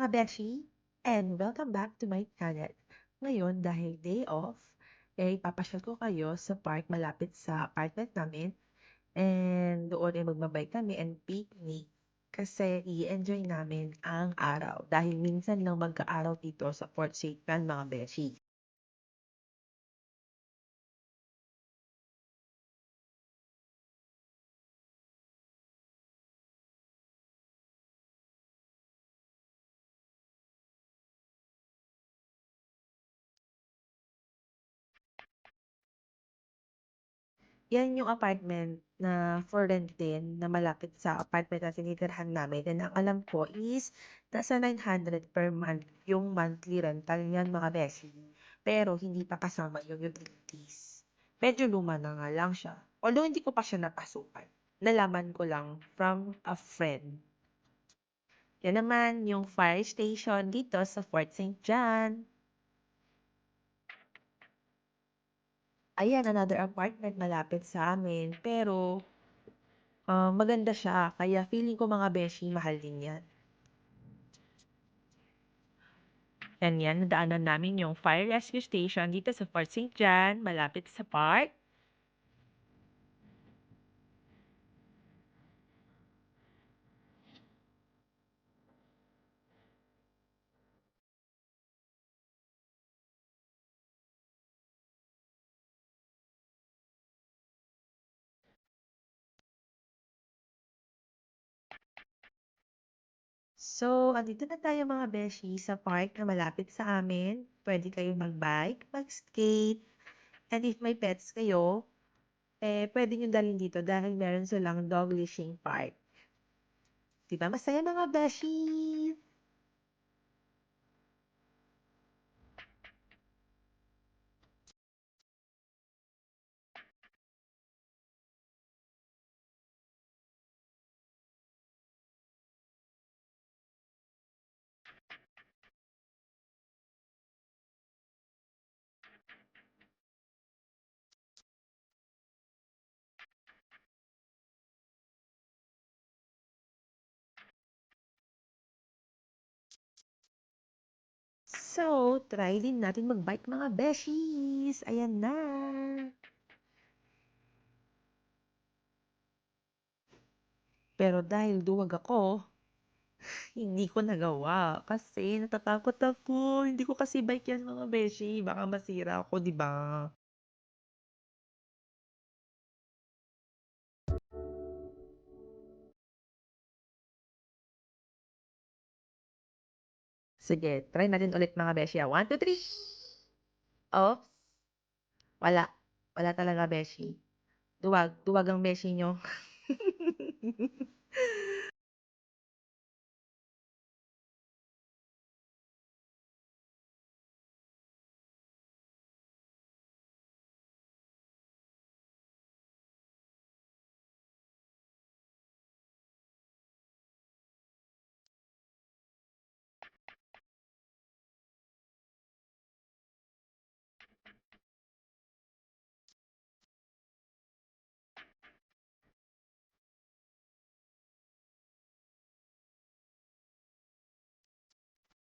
mga beshi! And welcome back to my channel. Ngayon, dahil day off, eh, papasyal ko kayo sa park malapit sa apartment namin. And doon ay magbabike kami and picnic. Kasi i-enjoy namin ang araw. Dahil minsan lang magka-araw dito sa Fort St. Juan mga beshi. Yan yung apartment na for rent din na malapit sa apartment na tinitirhan namin. And ang alam ko is nasa 900 per month yung monthly rental niyan mga beshi. Pero hindi pa kasama yung utilities. Medyo luma na nga lang siya. Although hindi ko pa siya napasukan. Nalaman ko lang from a friend. Yan naman yung fire station dito sa Fort St. John. Ayan, another apartment malapit sa amin. Pero, ah, maganda siya. Kaya feeling ko mga beshi, mahal din yan. Yan yan, nadaanan namin yung fire rescue station dito sa Fort St. John, malapit sa park. So, andito na tayo mga beshi sa park na malapit sa amin. Pwede kayong mag-bike, mag-skate, and if may pets kayo, eh, pwede nyo dalhin dito dahil meron silang dog leashing park. Diba masaya mga beshi? So, try din natin mag-bike mga beshies. Ayan na. Pero dahil duwag ako, hindi ko nagawa. Kasi natatakot ako. Hindi ko kasi bike yan mga beshi. Baka masira ako, di ba? Sige, try natin ulit mga beshi. ah. One, two, three. Oops. Wala. Wala talaga beshi. Duwag. Duwag ang beshi nyo.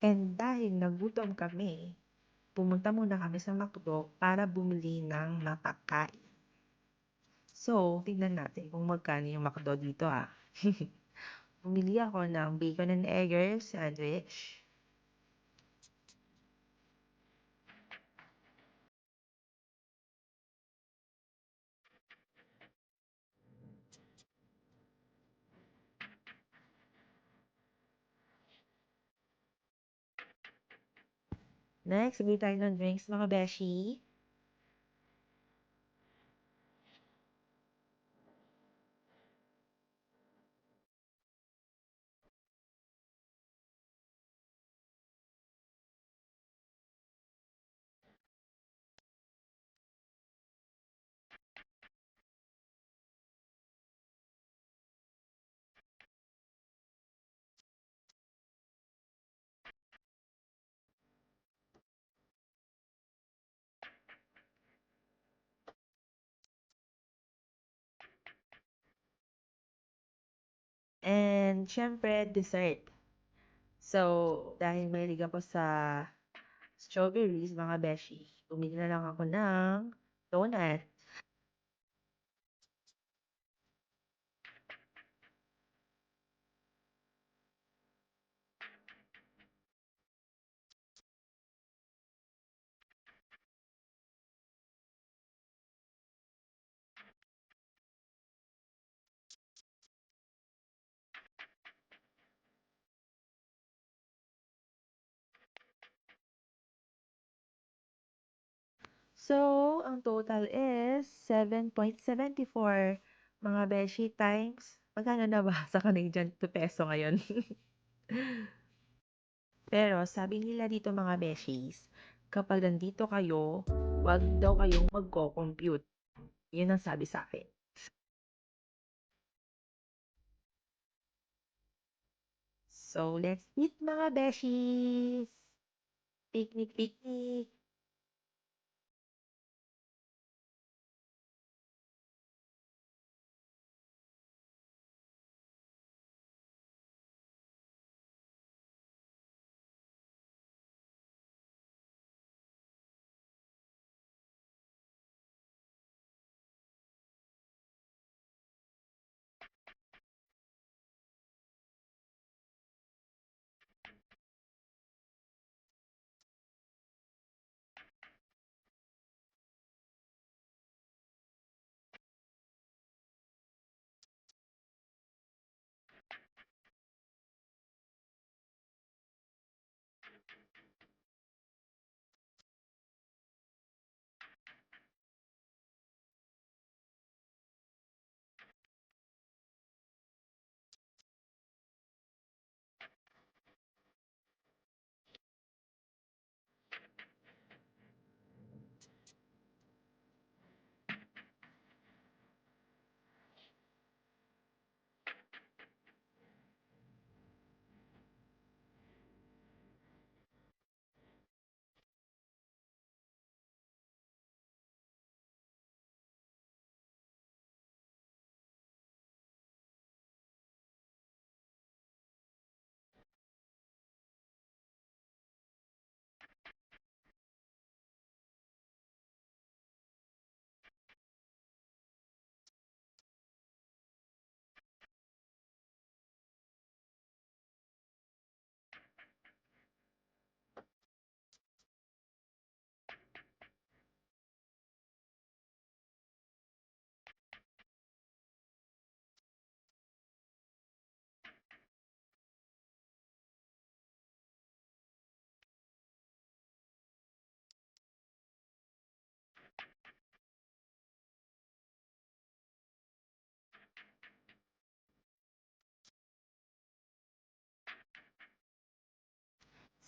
And dahil nagutom kami, pumunta muna kami sa McDo para bumili ng makakain. So, tignan natin kung magkano yung McDo dito ah. Bumili ako ng bacon and egger sandwich. Next, bili tayo ng drinks mga beshi. And, syempre, dessert. So, dahil mahilig ako sa strawberries, mga beshi, bumili na lang ako ng donut. So, ang total is 7.74 mga beshi times magkano na ba sa Canadian to peso ngayon? Pero sabi nila dito mga beshis, kapag nandito kayo, wag daw kayong magko-compute. Yun ang sabi sa akin. So, let's eat mga beshis! Picnic, picnic!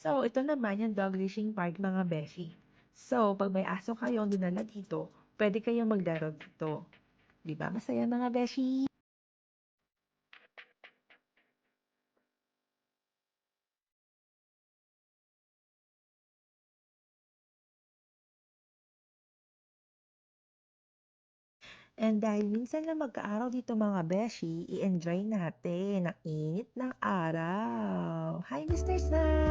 So, ito naman yung dog leashing park mga beshi. So, pag may aso kayong dinala dito, pwede kayong maglaro dito. Di ba masaya mga beshi? And dahil minsan lang magka-araw dito mga beshi, i-enjoy natin ang init ng araw. Hi, Mr. Sun!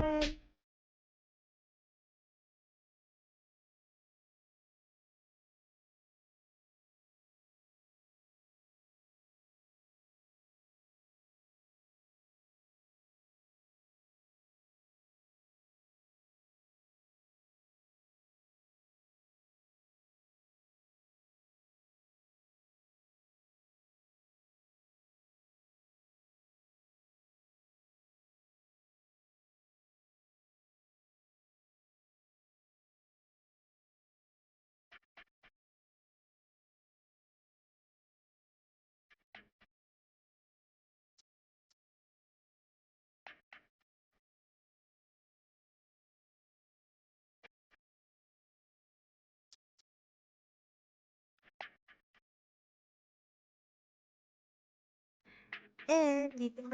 And dito ko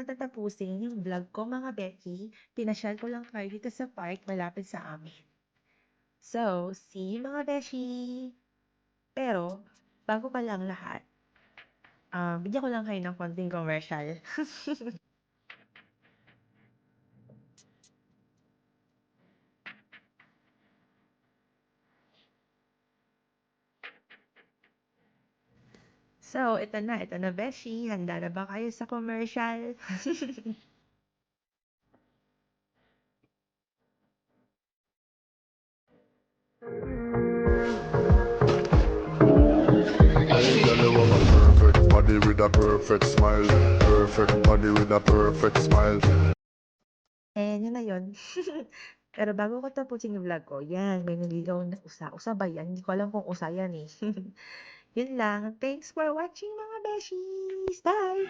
yung vlog ko mga Becky. Pinasyal ko lang kayo dito sa park malapit sa amin. So, see you mga Beshi! Pero, bago pa lang lahat, um, bigyan ko lang kayo ng konting commercial. So, eto na, eto na beshi, handa na ba kayo sa commercial? Perfect body with a perfect smile. Perfect body with a perfect smile. Eh, yun na yun. Pero bago ko tapusin yung vlog ko, yan, may naligaw na usa. Usa ba yan? Hindi ko alam kung usa yan eh. Yun lang. Thanks for watching mga beshies. Bye!